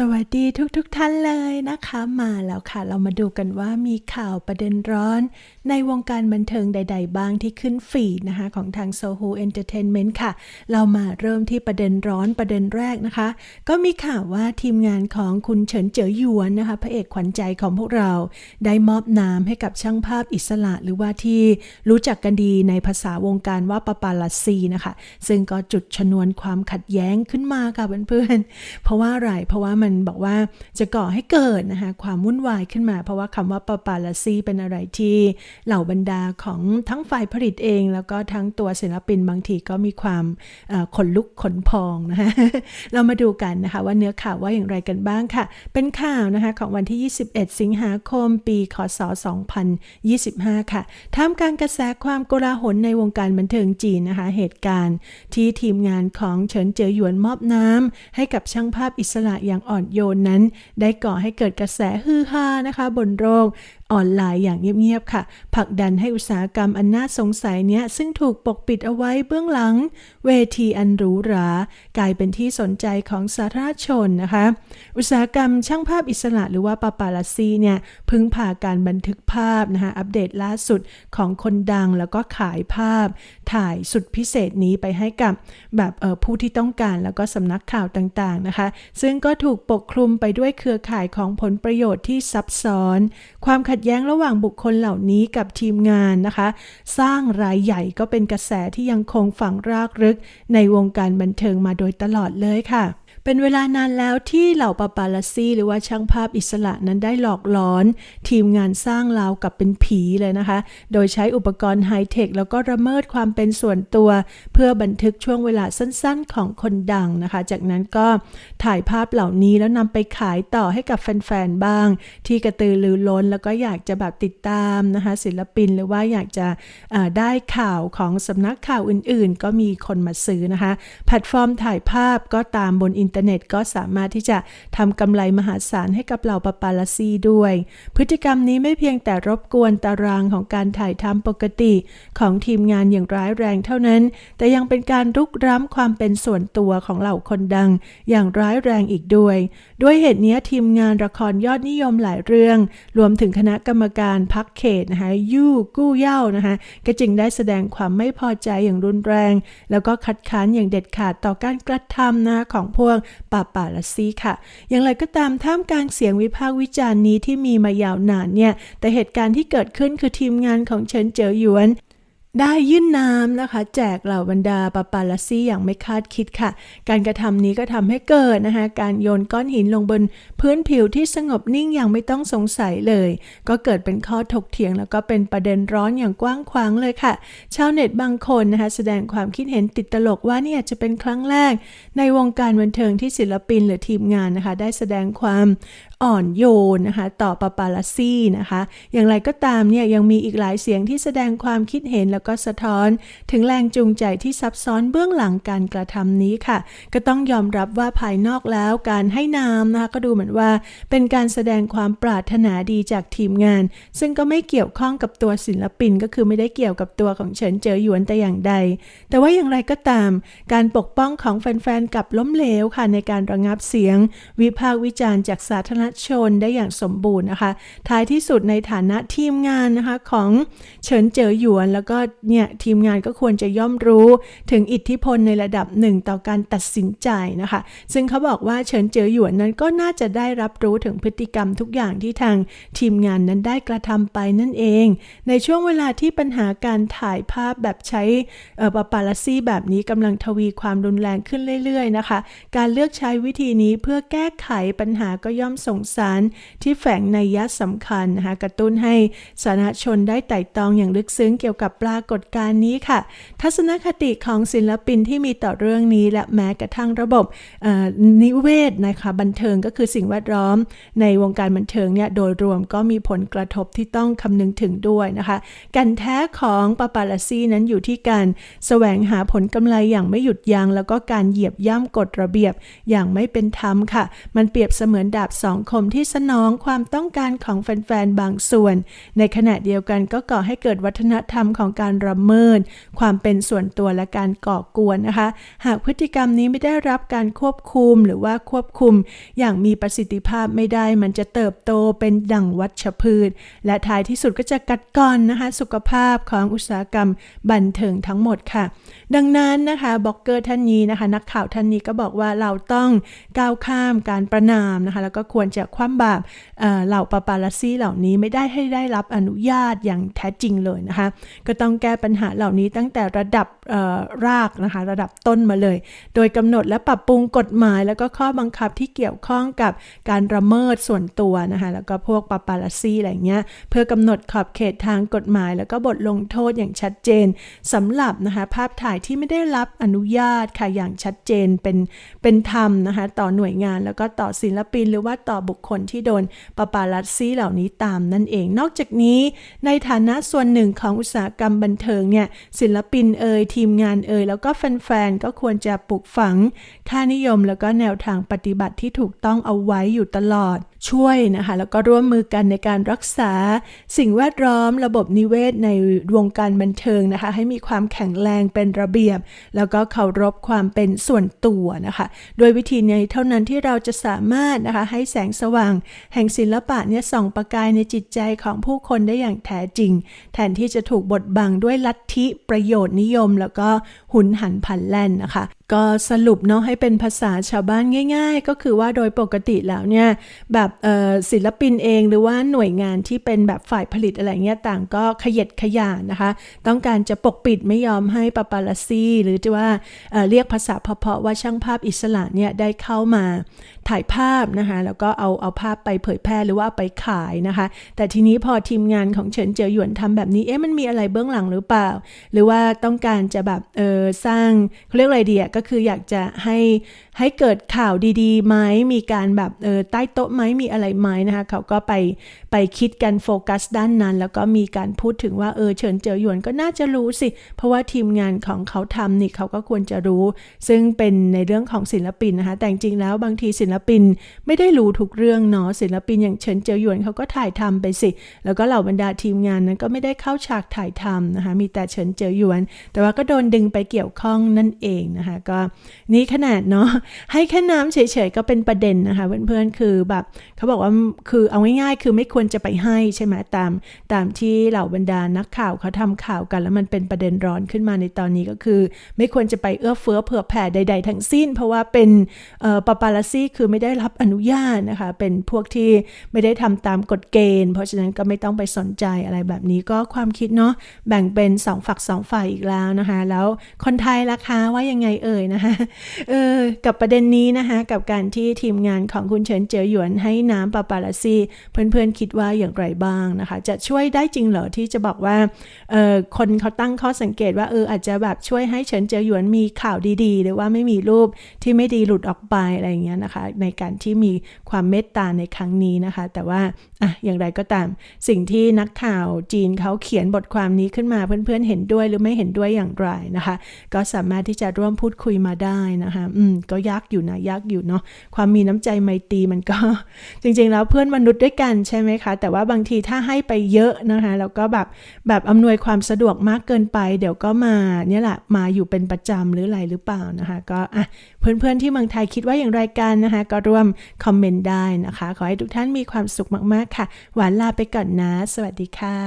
สวัสดีทุกๆทท่านเลยนะคะ มาแล้วค่ะ เรามาดูกันว่ามีข่าวประเด็นร้อน ในวงการบันเทิงใด ๆ บ้างที่ขึ้นฟีดนะคะ ของทาง Sohu Entertainment ค่ะ เรามาเริ่มที่ประเด็นร้อนประเด็นแรกนะคะ ก็มีข่าวว่าทีมงานของคุณเฉินเจ๋อหยวนนะคะ พระเอกขวัญใจของพวกเรา ได้มอบนามให้กับช่างภาพอิสระ หรือว่าที่รู้จักกันดีในภาษาวงการว่าปาปาลัสซีนะคะ ซึ่งก็จุดชนวนความขัดแย้งขึ้นมาค่ะเพื่อนๆเพราะว่าอะไรเพราะว่ามันบอกว่าจะก่อให้เกิดนะคะความวุ่นวายขึ้นมา เพราะว่าคำว่าปาปาลัสซีเป็นอะไรที่เหล่าบรรดาของทั้งฝ่ายผลิตเอง แล้วก็ทั้งตัวศิลปินบางทีก็มีความขนลุกขนพองนะคะเรามาดูกันนะคะว่าเนื้อข่าวว่าอย่างไรกันบ้างค่ะ เป็นข่าวนะคะของวันที่ 21 สิงหาคม ปีคศ 2025 ค่ะท่ามกลางกระแสความโกลาหลในวงการบันเทิงจีนนะคะเหตุการณ์ที่ทีมงานของเฉินเจ๋อหยวนมอบน้ำให้กับช่างภาพอิสระอย่างออนโยนนั้น ได้ก่อให้เกิดกระแสฮือฮานะคะ บนโลกออนไลน์อย่างเงียบๆค่ะผลักดันให้อุตสาหกรรมอันน่าสงสัยเนี้ยซึ่งถูกปกปิดเอาไว้เบื้องหลัง เวทีอันหรูหรากลายเป็นที่สนใจของสาธารณชนนะคะ อุตสาหกรรมช่างภาพอิสระหรือว่าปาปาลัสซีเนี่ยพึ่งพาการบันทึกภาพนะคะอัปเดตล่าสุดของคนดังแล้วก็ขายภาพ ถ่ายสุดพิเศษนี้ไปให้กับแบบเออผู้ที่ต้องการแล้วก็สำนักข่าวต่างๆนะคะ ซึ่งก็ถูกปกคลุมไปด้วยเครือข่ายของผลประโยชน์ที่ซับซ้อน ความขัดแย้งระหว่างบุคคลเหล่านี้กับทีมงานนะคะ สร้างรายใหญ่ก็เป็นกระแสที่ยังคงฝังรากลึกในวงการบันเทิงมาโดยตลอดเลยค่ะ เป็นเวลานานแล้วที่เหล่าปาปาลัสซี่หรือว่าช่างภาพอิสระนั้นได้หลอกหลอน ทีมงานสร้างราวกับเป็นผีเลยนะคะ โดยใช้อุปกรณ์ไฮเทคแล้วก็ระเมิดความเป็นส่วนตัว เพื่อบันทึกช่วงเวลาสั้นๆ ของคนดังนะคะ จากนั้นก็ถ่ายภาพเหล่านี้แล้วนำไปขายต่อให้กับแฟนๆบ้าง ที่กระตือรือร้นแล้วก็อยากจะแบบติดตามนะคะ ศิลปินหรือว่าอยากจะได้ข่าวของสำนักข่าวอื่น ๆ ก็มีคนมาซื้อนะคะ แพลตฟอร์มถ่ายภาพก็ตามบนอินเทอร์เน็ตก็สามารถที่จะทำกำไรมหาศาลให้กับเหล่าปาปาลาซีด้วย พฤติกรรมนี้ไม่เพียงแต่รบกวนตารางของการถ่ายทำปกติ ของทีมงานอย่างร้ายแรงเท่านั้น แต่ยังเป็นการรุกร้ำความเป็นส่วนตัวของเหล่าคนดัง อย่างร้ายแรงอีกด้วย ด้วยเหตุนี้ทีมงานละครยอดนิยมหลายเรื่อง รวมถึงคณะกรรมการพักเขตนะคะยู่กู้เย่านะคะก็จึงได้แสดงความไม่พอใจอย่างรุนแรง แล้วก็คัดค้านอย่างเด็ดขาดต่อการกระทำนะของพวกปาปาลัสซีค่ะ อย่างไรก็ตามท่ามกลางเสียงวิพากษ์วิจารณ์นี้ที่มีมายาวนานเนี่ย แต่เหตุการณ์ที่เกิดขึ้นคือทีมงานของเฉินเจ๋อหยวน ได้ยื่นน้ำนะคะ แจกเหล่าบรรดาปาปาลัสซี่อย่างไม่คาดคิดค่ะ การกระทำนี้ก็ทำให้เกิดนะคะการโยนก้อนหินลงบนพื้นผิวที่สงบนิ่งอย่างไม่ต้องสงสัยเลย ก็เกิดเป็นข้อถกเถียง แล้วก็เป็นประเด็นร้อนอย่างกว้างขวางเลยค่ะ ชาวเน็ตบางคนนะคะแสดงความคิดเห็นติดตลกว่านี่อาจจะเป็นครั้งแรก ในวงการบันเทิงที่ศิลปินหรือทีมงานนะคะ ได้แสดงความอ่อนโยนนะคะต่อปาปาลัสซี่นะคะ อย่างไรก็ตามเนี่ยยังมีอีกหลายเสียงที่แสดงความคิดเห็นแล้วก็สะท้อน ถึงแรงจูงใจที่ซับซ้อนเบื้องหลังการกระทำนี้ค่ะ ก็ต้องยอมรับว่าภายนอกแล้วการให้น้ำนะคะก็ดูเหมือนว่า เป็นการแสดงความปรารถนาดีจากทีมงาน ซึ่งก็ไม่เกี่ยวข้องกับตัวศิลปินก็คือไม่ได้เกี่ยวกับตัวของเฉินเจ๋อหยวนแต่อย่างใด แต่ว่าอย่างไรก็ตาม การปกป้องของแฟนๆกับล้มเหลวค่ะในการระงับเสียง วิพากษ์วิจารณ์จากสาธารณชนได้อย่างสมบูรณ์นะคะ ท้ายที่สุดในฐานะทีมงานนะคะของเฉินเจ๋อหยวน แล้วก็เนี่ยทีมงานก็ควรจะย่อมรู้ถึงอิทธิพลในระดับหนึ่งต่อการตัดสินใจนะคะ ซึ่งเขาบอกว่าเฉินเจ๋อหยวนนั้นก็น่าจะได้รับรู้ถึงพฤติกรรมทุกอย่างที่ทางทีมงานนั้นได้กระทำไปนั่นเอง ในช่วงเวลาที่ปัญหาการถ่ายภาพแบบใช้เอ่อปาปาลัสซี่แบบนี้กำลังทวีความรุนแรงขึ้นเรื่อยๆนะคะ การเลือกใช้วิธีนี้เพื่อแก้ไขปัญหาก็ย่อมส่งสารที่แฝงในยยะสำคัญนะคะกระตุ้นให้สาธารณชนได้ไต่ตองอย่างลึกซึ้งเกี่ยวกับปรากฏการณ์นี้ค่ะ ทัศนคติของศิลปินที่มีต่อเรื่องนี้และแม้กระทั่งระบบนิเวศนะคะบันเทิงก็คือสิ่งแวดล้อม ในวงการบันเทิงเนี่ยโดยรวมก็มีผลกระทบที่ต้องคำนึงถึงด้วยนะคะการแท้ของปาปาลซี่นั้นอยู่ที่การแสวงหาผลกำไรอย่างไม่หยุดยัง้งแล้วก็การเหยียบย่ำกฎระเบียบอย่างไม่เป็นธรรมค่ะ มันเปรียบเสมือนดาบสองคมที่สนองความต้องการของแฟนๆ บางส่วน ในขณะเดียวกันก็ก่อให้เกิดวัฒนธรรมของการระเมิด ความเป็นส่วนตัวและการก่อกวนนะคะ หากพฤติกรรมนี้ไม่ได้รับการควบคุมหรือว่าควบคุม อย่างมีประสิทธิภาพไม่ได้ มันจะเติบโตเป็นดั่งวัชพืช และท้ายที่สุดก็จะกัดกร่อนนะคะ สุขภาพของอุตสาหกรรมบันเทิงทั้งหมดค่ะ ดังนั้นนะคะบล็อกเกอร์ท่านนี้นะคะ นักข่าวท่านนี้ก็บอกว่าเราต้องก้าวข้ามการประนามนะคะ แล้วก็ควรจะคว่ำบาปเอ่อเหล่าปาปาลัสซี่เหล่านี้ไม่ได้ให้ได้รับอนุญาตอย่างแท้จริงเลยนะคะ ก็ต้องแก้ปัญหาเหล่านี้ตั้งแต่ระดับรากนะคะระดับต้นมาเลย โดยกำหนดและปรับปรุงกฎหมาย แล้วก็ข้อบังคับที่เกี่ยวข้องกับการละเมิดส่วนตัวนะคะแล้วก็พวกปาปาลัสซี่อะไรเงี้ยเพื่อกำหนดขอบเขตทางกฎหมาย แล้วก็บทลงโทษอย่างชัดเจนสำหรับนะคะภาพถ่ายที่ไม่ได้รับอนุญาตค่ะอย่างชัดเจนเป็นเป็นธรรมนะคะต่อหน่วยงานแล้วก็ต่อศิลปินหรือว่าต่อบุคคลที่โดนปาปาลัสซี่เหล่านี้ตามนั่นเอง นอกจากนี้ ในฐานะส่วนหนึ่งของอุตสาหกรรมบันเทิงเนี่ยศิลปินเอ่ยทีมงานเอ่ยแล้วก็แฟนๆก็ควรจะปลูกฝัง ค่านิยมแล้วก็แนวทางปฏิบัติที่ถูกต้องเอาไว้อยู่ตลอด ช่วยนะคะแล้วก็ร่วมมือกันในการรักษาสิ่งแวดล้อมระบบนิเวศในวงการบันเทิงนะคะให้มีความแข็งแรงเป็นระเบียบ แล้วก็เคารพความเป็นส่วนตัวนะคะโดยวิธีนี้เท่านั้นที่เราจะสามารถนะคะให้แสงสว่าง แห่งศิลปะเนี่ยส่องประกายในจิตใจของผู้คนได้อย่างแท้จริง แทนที่จะถูกบดบังด้วยลัทธิประโยชน์นิยม แล้วก็หุนหันพลันแล่นนะคะก็สรุปเนาะให้เป็นภาษาชาวบ้านง่าย ๆ ก็คือว่าโดยปกติแล้วเนี่ยแบบศิลปินเองหรือว่าหน่วยงานที่เป็นแบบฝ่ายผลิตอะไรเงี้ยต่างก็ขยัดขยานนะคะ ต้องการจะปกปิดไม่ยอมให้ปาปาลซี หรือจะว่าเเรียกภาษาเพาะๆว่าช่างภาพอิสระเนี่ยได้เข้ามาถ่ายภาพนะคะแล้วก็เอาเอาภาพไปเผยแพร่หรือว่าไปขายนะคะ แต่ทีนี้พอทีมงานของเฉินเจ๋อหยวนทำแบบนี้เอ๊ะมันมีอะไรเบื้องหลังหรือเปล่า หรือว่าต้องการจะแบบเออสร้างเขาเรียกอะไรดีอะก็คืออยากจะให้ให้เกิดข่าวดีๆไหมมีการแบบเออใต้โต๊ะไหมมีอะไรไหมนะคะเขาก็ไปไปคิดกันโฟกัสด้านนั้น แล้วก็มีการพูดถึงว่าเออเฉินเจอหยวนก็น่าจะรู้สิ เพราะว่าทีมงานของเขาทำนี่เขาก็ควรจะรู้ ซึ่งเป็นในเรื่องของศิลปินนะคะ แต่จริงแล้วบางทีศิลปินไม่ได้รู้ทุกเรื่องเนาะศิลปินอย่างเฉินเจอหยวนเขาก็ถ่ายทำไปสิ แล้วก็เหล่าบรรดาทีมงานนั้นก็ไม่ได้เข้าฉากถ่ายทำนะคะมีแต่เฉินเจอหยวน แต่ว่าก็โดนดึงไปเกี่ยวข้องนั่นเองนะคะก็นี่ขนาดเนาะให้แค่น้ำเฉยๆก็เป็นประเด็นนะคะเพื่อนๆคือแบบเขาบอกว่าคือเอาง่ายๆ คือไม่ควรจะไปให้ใช่ไหมตามตามที่เหล่าบรรดานักข่าวเขาทำข่าวกัน แล้วมันเป็นประเด็นร้อนขึ้นมาในตอนนี้ก็คือ ไม่ควรจะไปเอื้อเฟื้อเผื่อแผ่ใด ๆ ทั้งสิ้น เพราะว่าเป็นปาปาลซี่คือไม่ได้รับอนุญาตนะคะเป็นพวกที่ไม่ได้ทำตามกฎเกณฑ์ เพราะฉะนั้นก็ไม่ต้องไปสนใจอะไรแบบนี้ก็ความคิดเนาะแบ่งเป็นสองฝักสองฝ่ายอีกแล้วนะคะ แล้วคนไทยราคาว่ายังไงเอ่ยนะคะเออกับประเด็นนี้นะคะกับการที่ทีมงานของคุณเฉินเจ๋อหยวนให้น้ำปาปาลัสซี่เพื่อนๆคิดว่าอย่างไรบ้างนะคะ จะช่วยได้จริงเหรอที่จะบอกว่าเออคนเขาตั้งข้อสังเกตว่าเอออาจจะแบบช่วยให้เฉินเจ๋อหยวนมีข่าวดีๆ หรือว่าไม่มีรูปที่ไม่ดีหลุดออกไปอะไรอย่างเงี้ยนะคะ ในการที่มีความเมตตาในครั้งนี้นะคะ แต่ว่าอะอย่างไรก็ตาม สิ่งที่นักข่าวจีนเขาเขียนบทความนี้ขึ้นมาเพื่อนๆเห็นด้วยหรือไม่เห็นด้วยอย่างไรนะคะ ก็สามารถที่จะร่วมพูดคุยมาได้นะคะ อืม ก็ยากอยู่นะยากอยู่เนาะ ความมีน้ำใจไมตรีมันก็ จริง ๆ แล้วเพื่อนมนุษย์ด้วยกันใช่ไหมคะ แต่ว่าบางทีถ้าให้ไปเยอะนะคะ แล้วก็แบบแบบอำนวยความสะดวกมากเกินไป เดี๋ยวก็มาเนี่ยแหละ มาอยู่เป็นประจำหรืออะไรหรือเปล่านะคะ ก็อะเพื่อนๆที่เมืองไทยคิดว่าอย่างไรกันนะคะ ก็ร่วมคอมเมนต์ได้นะคะ ขอให้ทุกท่านมีความสุขมากๆค่ะ หวานลาไปก่อนนะ สวัสดีค่ะ